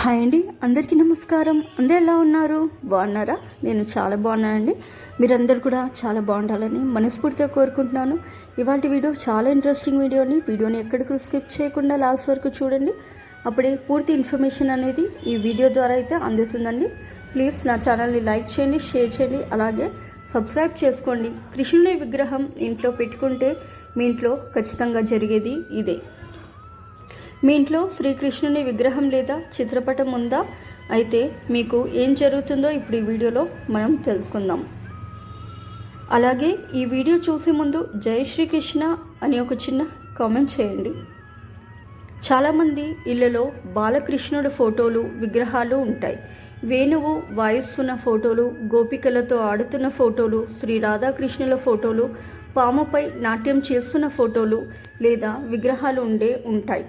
Hi అండి అందరికీ నమస్కారం. అందరూ ఎలా ఉన్నారు? బాగున్నారా? నేను చాలా బాగున్నానండి. మీరందరూ కూడా చాలా బాగుండాలని మనస్ఫూర్తిగా కోరుకుంటున్నాను. ఇవాళ వీడియో చాలా ఇంట్రెస్టింగ్ వీడియోని వీడియోని ఎక్కడికి స్కిప్ చేయకుండా లాస్ట్ వరకు చూడండి. అప్పుడే పూర్తి ఇన్ఫర్మేషన్ అనేది ఈ వీడియో ద్వారా అయితే అందుతుందండి. ప్లీజ్ నా ఛానల్ని లైక్ చేయండి షేర్ చేయండి. అలాగే సబ్స్క్రైబ్ చేసుకోండి. కృష్ణుని విగ్రహం ఇంట్లో పెట్టుకుంటే మీ ఇంట్లో ఖచ్చితంగా జరిగేది ఇదే. మీ ఇంట్లో శ్రీకృష్ణుని విగ్రహం లేదా చిత్రపటం ఉందా? అయితే మీకు ఏం జరుగుతుందో ఇప్పుడు ఈ వీడియోలో మనం తెలుసుకుందాం. అలాగే ఈ వీడియో చూసే ముందు జై శ్రీకృష్ణ అని ఒక చిన్న కామెంట్ చేయండి. చాలామంది ఇళ్ళలో బాలకృష్ణుడి ఫోటోలు విగ్రహాలు ఉంటాయి. వేణువు వాయిస్తున్న ఫోటోలు గోపికలతో ఆడుతున్న ఫోటోలు శ్రీ రాధాకృష్ణుల ఫోటోలు పాముపై నాట్యం చేస్తున్న ఫోటోలు లేదా విగ్రహాలు ఉండే ఉంటాయి.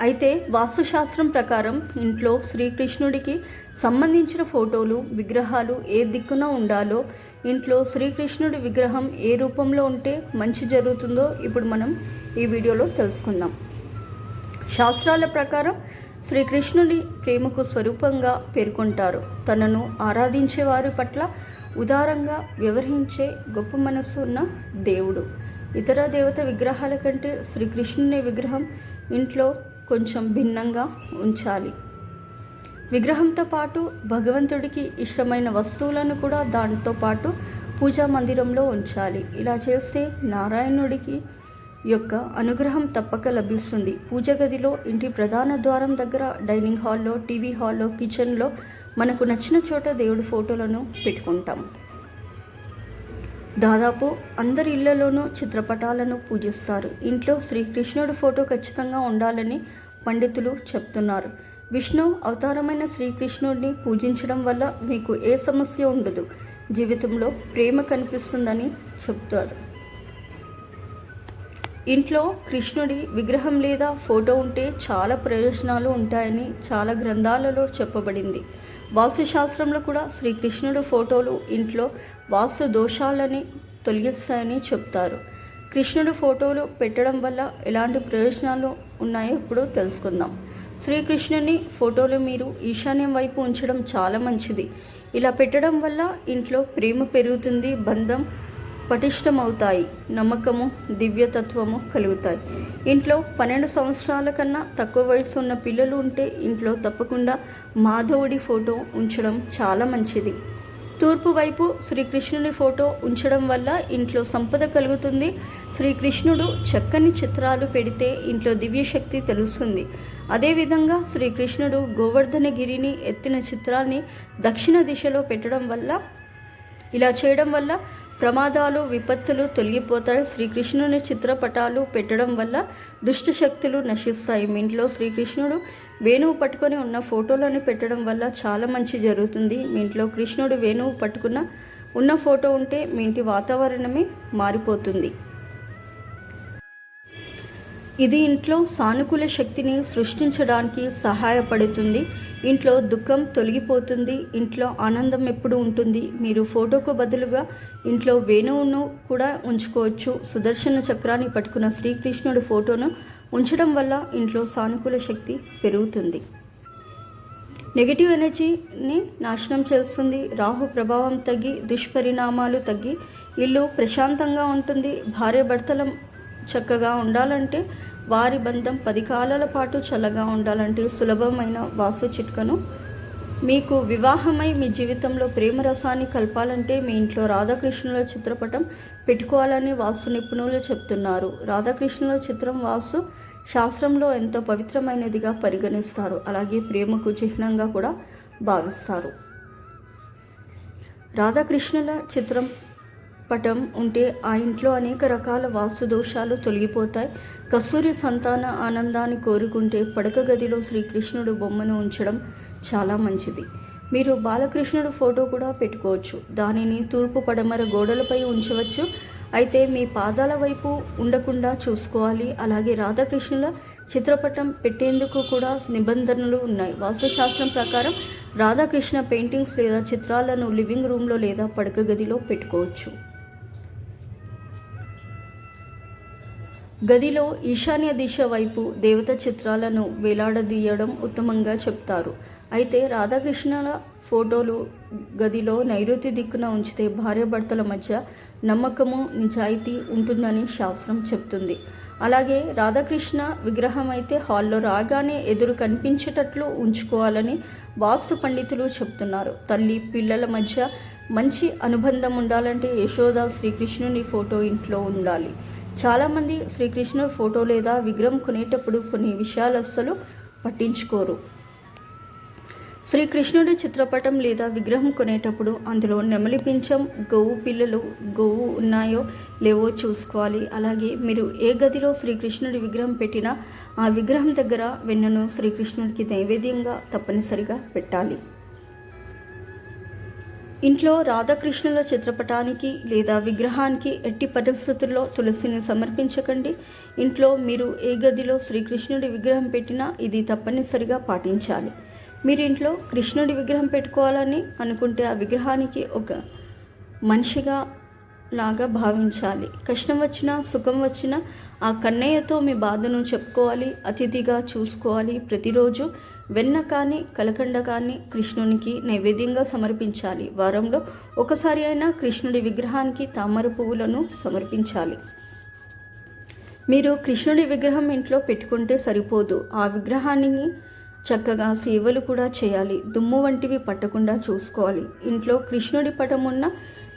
అయితే వాస్తుశాస్త్రం ప్రకారం ఇంట్లో శ్రీకృష్ణుడికి సంబంధించిన ఫోటోలు విగ్రహాలు ఏ దిక్కున ఉండాలో ఇంట్లో శ్రీకృష్ణుడి విగ్రహం ఏ రూపంలో ఉంటే మంచి జరుగుతుందో ఇప్పుడు మనం ఈ వీడియోలో తెలుసుకుందాం. శాస్త్రాల ప్రకారం శ్రీకృష్ణుడి ప్రేమకు స్వరూపంగా పేర్కొంటారు. తనను ఆరాధించే వారి పట్ల ఉదారంగా వ్యవహరించే గొప్ప మనస్సు ఉన్న దేవుడు. ఇతర దేవత విగ్రహాల కంటే శ్రీకృష్ణుని విగ్రహం ఇంట్లో కొంచెం భిన్నంగా ఉంచాలి. విగ్రహంతో పాటు భగవంతుడికి ఇష్టమైన వస్తువులను కూడా దానితో పాటు పూజా మందిరంలో ఉంచాలి. ఇలా చేస్తే నారాయణుడికి యొక్క అనుగ్రహం తప్పక లభిస్తుంది. పూజ గదిలో ఇంటి ప్రధాన ద్వారం దగ్గర డైనింగ్ హాల్లో టీవీ హాల్లో కిచెన్లో మనకు నచ్చిన చోట దేవుడి ఫోటోలను పెట్టుకుంటాం. దాదాపు అందరి ఇళ్ళలోనూ చిత్రపటాలను పూజిస్తారు. ఇంట్లో శ్రీకృష్ణుడి ఫోటో ఖచ్చితంగా ఉండాలని పండితులు చెప్తున్నారు. విష్ణు అవతారమైన శ్రీకృష్ణుడిని పూజించడం వల్ల మీకు ఏ సమస్య ఉండదు. జీవితంలో ప్రేమ కనిపిస్తుందని చెప్తారు. ఇంట్లో కృష్ణుడి విగ్రహం లేదా ఫోటో ఉంటే చాలా ప్రయోజనాలు ఉంటాయని చాలా గ్రంథాలలో చెప్పబడింది. వాస్తుశాస్త్రంలో కూడా శ్రీకృష్ణుడు ఫోటోలు ఇంట్లో వాస్తు దోషాలని తొలగిస్తాయని చెప్తారు. కృష్ణుడు ఫోటోలు పెట్టడం వల్ల ఎలాంటి ప్రయోజనాలు ఉన్నాయో ఇప్పుడు తెలుసుకుందాం. శ్రీకృష్ణుని ఫోటోలు మీరు ఈశాన్యం వైపు ఉంచడం చాలా మంచిది. ఇలా పెట్టడం వల్ల ఇంట్లో ప్రేమ పెరుగుతుంది బంధం పటిష్టమవుతాయి. నమ్మకము దివ్యతత్వము కలుగుతాయి. ఇంట్లో పన్నెండు సంవత్సరాల కన్నా తక్కువ వయసు ఉన్న పిల్లలు ఉంటే ఇంట్లో తప్పకుండా మాధవుడి ఫోటో ఉంచడం చాలా మంచిది. తూర్పు వైపు శ్రీకృష్ణుని ఫోటో ఉంచడం వల్ల ఇంట్లో సంపద కలుగుతుంది. శ్రీకృష్ణుడు చక్కని చిత్రాలు పెడితే ఇంట్లో దివ్యశక్తి తెలుస్తుంది. అదేవిధంగా శ్రీకృష్ణుడు గోవర్ధనగిరిని ఎత్తిన చిత్రాన్ని దక్షిణ దిశలో పెట్టడం వల్ల ఇలా చేయడం వల్ల ప్రమాదాలు విపత్తులు తొలగిపోతాయి. శ్రీకృష్ణుని చిత్రపటాలు పెట్టడం వల్ల దుష్ట శక్తులు నశిస్తాయి. మీ ఇంట్లో శ్రీకృష్ణుడు వేణువు పట్టుకొని ఉన్న ఫోటోలను పెట్టడం వల్ల చాలా మంచి జరుగుతుంది. మీ ఇంట్లో కృష్ణుడు వేణువు పట్టుకున్న ఉన్న ఫోటో ఉంటే మీ ఇంటి వాతావరణమే మారిపోతుంది. ఇది ఇంట్లో సానుకూల శక్తిని సృష్టించడానికి సహాయపడుతుంది. ఇంట్లో దుఃఖం తొలగిపోతుంది ఇంట్లో ఆనందం ఎప్పుడు ఉంటుంది? మీరు ఫోటోకు బదులుగా ఇంట్లో వేణువును కూడా ఉంచుకోవచ్చు. సుదర్శన చక్రాన్ని పట్టుకున్న శ్రీకృష్ణుడి ఫోటోను ఉంచడం వల్ల ఇంట్లో సానుకూల శక్తి పెరుగుతుంది. నెగిటివ్ ఎనర్జీని నాశనం చేస్తుంది. రాహు ప్రభావం తగ్గి దుష్పరిణామాలు తగ్గి ఇల్లు ప్రశాంతంగా ఉంటుంది. భార్య భర్తల చక్కగా ఉండాలంటే వారి బంధం పది కాలాల పాటు చల్లగా ఉండాలంటే సులభమైన వాస్తు చిట్కను. మీకు వివాహమై మీ జీవితంలో ప్రేమ రసాన్ని కలపాలంటే మీ ఇంట్లో రాధాకృష్ణుల చిత్రపటం పెట్టుకోవాలని వాస్తు నిపుణులు చెప్తున్నారు. రాధాకృష్ణుల చిత్రం వాస్తు శాస్త్రంలో ఎంతో పవిత్రమైనదిగా పరిగణిస్తారు. అలాగే ప్రేమకు చిహ్నంగా కూడా భావిస్తారు. రాధాకృష్ణుల చిత్రం పటం ఉంటే ఆ ఇంట్లో అనేక రకాల వాస్తు దోషాలు తొలగిపోతాయి. కస్తూరి సంతాన ఆనందాన్ని కోరుకుంటే పడక గదిలో శ్రీకృష్ణుడు బొమ్మను ఉంచడం చాలా మంచిది. మీరు బాలకృష్ణుడు ఫోటో కూడా పెట్టుకోవచ్చు. దానిని తూర్పు పడమర గోడలపై ఉంచవచ్చు. అయితే మీ పాదాల వైపు ఉండకుండా చూసుకోవాలి. అలాగే రాధాకృష్ణుల చిత్రపటం పెట్టేందుకు కూడా నిబంధనలు ఉన్నాయి. వాస్తుశాస్త్రం ప్రకారం రాధాకృష్ణ పెయింటింగ్స్ లేదా చిత్రాలను లివింగ్ రూమ్లో లేదా పడక గదిలో పెట్టుకోవచ్చు. గదిలో ఈశాన్య దిశ వైపు దేవత చిత్రాలను వేలాడదీయడం ఉత్తమంగా చెప్తారు. అయితే రాధాకృష్ణల ఫోటోలు గదిలో నైరుతి దిక్కున ఉంచితే భార్యాభర్తల మధ్య నమ్మకము నిజాయితీ ఉంటుందని శాస్త్రం చెప్తుంది. అలాగే రాధాకృష్ణ విగ్రహం అయితే హాల్లో రాగానే ఎదురు కనిపించేటట్లు ఉంచుకోవాలని వాస్తు పండితులు చెప్తున్నారు. తల్లి పిల్లల మధ్య మంచి అనుబంధం ఉండాలంటే యశోద శ్రీకృష్ణుని ఫోటో ఇంట్లో ఉండాలి. చాలామంది శ్రీకృష్ణుడు ఫోటో లేదా విగ్రహం కొనేటప్పుడు కొన్ని విషయాలు అస్సలు పట్టించుకోరు. శ్రీకృష్ణుడి చిత్రపటం లేదా విగ్రహం కొనేటప్పుడు అందులో నెమలి పింఛం గోవు పిల్లలు గోవు ఉన్నాయో లేవో చూసుకోవాలి. అలాగే మీరు ఏ గదిలో శ్రీకృష్ణుడి విగ్రహం పెట్టినా ఆ విగ్రహం దగ్గర వెన్నను శ్రీకృష్ణుడికి నైవేద్యంగా తప్పనిసరిగా పెట్టాలి. ఇంట్లో రాధాకృష్ణుల చిత్రపటానికి లేదా విగ్రహానికి ఎట్టి పరిస్థితుల్లో తులసిని సమర్పించకండి. ఇంట్లో మీరు ఏ గదిలో శ్రీకృష్ణుడి విగ్రహం పెట్టినా ఇది తప్పనిసరిగా పాటించాలి. మీరు ఇంట్లో కృష్ణుడి విగ్రహం పెట్టుకోవాలని అనుకుంటే ఆ విగ్రహానికి ఒక మనిషిగా లాగా భావించాలి. కష్టం వచ్చినా సుఖం వచ్చినా ఆ కన్నయ్యతో మీ బాధను చెప్పుకోవాలి అతిథిగా చూసుకోవాలి ప్రతిరోజు. వెన్న కానీ కలకండ కానీ కృష్ణునికి నైవేద్యంగా సమర్పించాలి. వారంలో ఒకసారి అయినా కృష్ణుడి విగ్రహానికి తామర పువ్వులను సమర్పించాలి. మీరు కృష్ణుడి విగ్రహం ఇంట్లో పెట్టుకుంటే సరిపోదు. ఆ విగ్రహాన్ని చక్కగా సేవలు కూడా చేయాలి. దుమ్ము వంటివి పట్టకుండా చూసుకోవాలి. ఇంట్లో కృష్ణుడి పటం ఉన్న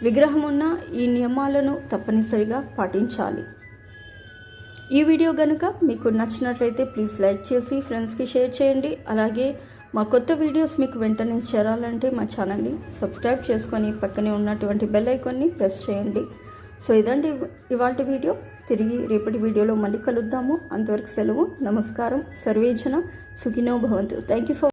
విగ్రహం ఉన్న ఈ నియమాలను తప్పనిసరిగా పాటించాలి. ఈ వీడియో కనుక మీకు నచ్చినట్లయితే ప్లీజ్ లైక్ చేసి ఫ్రెండ్స్కి షేర్ చేయండి. అలాగే మా కొత్త వీడియోస్ మీకు వెంటనే చేరాలంటే మా ఛానల్ని సబ్స్క్రైబ్ చేసుకొని పక్కనే ఉన్నటువంటి బెల్ ఐకాన్ని ప్రెస్ చేయండి. సో ఇదండి ఇవాటి వీడియో. తిరిగి రేపటి వీడియోలో మళ్ళీ కలుద్దాము. అంతవరకు సెలవు నమస్కారం సర్వేజన సుఖినో భవంతు. Thank you for